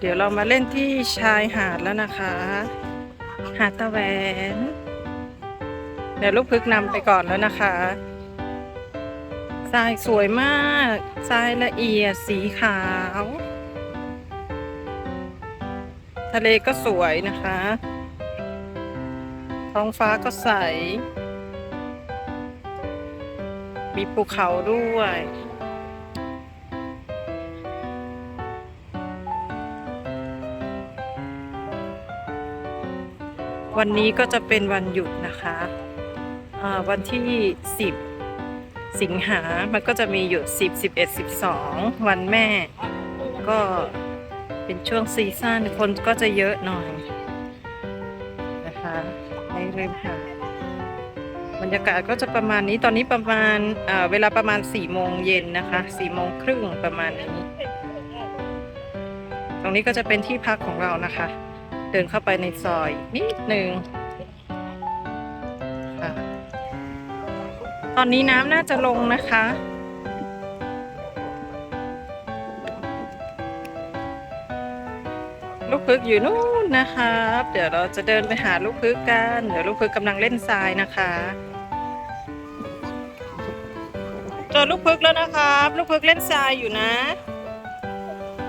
เดี๋ยวเรามาเล่นที่ชายหาดแล้วนะคะ หาดตะแหวน เดี๋ยวลูกพึกนำไปก่อนแล้วนะคะทรายสวยมากทรายละเอียดสีขาว ทะเลก็สวยนะคะ ท้องฟ้าก็ใส มีภูเขาด้วย วันนี้ก็จะเป็นวันหยุดนะคะวันที่ 10 สิงหา มันก็จะมีหยุด 10 11 12 วันแม่ ก็เป็นช่วงซีซั่นคนก็จะเยอะหน่อยนะคะในริมหาดบรรยากาศก็จะประมาณนี้ตอนนี้ประมาณเวลาประมาณ4โมงเย็นนะคะ4โมงครึ่งประมาณนี้ ตรงนี้ก็จะเป็นที่พักของเรานะคะ ดินเข้าไปในซอยนิดนึงค่ะตอนนี้น้ำน่าจะลงนะคะ ลูกพึกอยู่นู่นนะครับ เดี๋ยวเราจะเดินไปหาลูกพึกกัน เดี๋ยวลูกพึกกำลังเล่นทรายนะคะเจอลูกพึกแล้วนะครับ ลูกพึกเล่นทรายอยู่นะ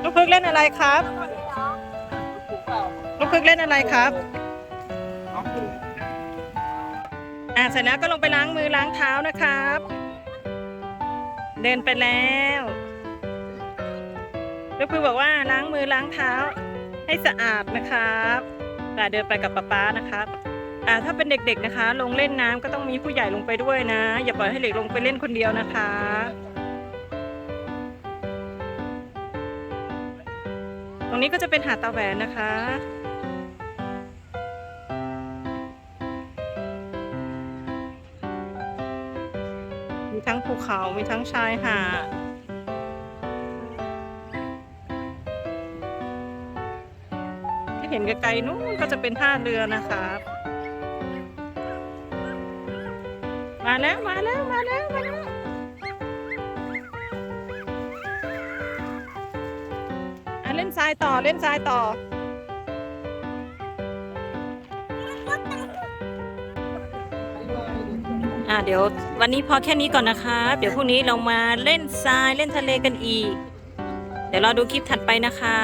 ลูกพึกเล่นอะไรครับ ลูกพึกเล่นอะไรครับอ่าเสร็จแล้วก็ลงไปล้างมือล้างเท้านะครับ เดินไปแล้วลูกพึกบอกว่าล้างมือล้างเท้า ให้สะอาดนะครับแต่เดินไปกับป๊าป๊านะครับอ่าถ้าเป็นเด็กๆนะคะ ลงเล่นน้ำก็ต้องมีผู้ใหญ่ลงไปด้วยนะ อย่าปล่อยให้เด็กลงไปเล่นคนเดียวนะคะตรงนี้ก็จะเป็นหาดตาแหวนนะคะ ทั้งภูเขามีทั้งชายหาดที่เห็นไกลๆนู้นก็จะเป็นท่าเรือนะครับ มาแล้วมาแล้วมาแล้วมาแล้วเล่นทรายต่อเล่นทรายต่อ อะเดี๋ยววันนี้พอแค่นี้ก่อนนะคะ เดี๋ยวพรุ่งนี้เรามาเล่นทรายเล่นทะเลกันอีก เดี๋ยวรอดูคลิปถัดไปนะคะ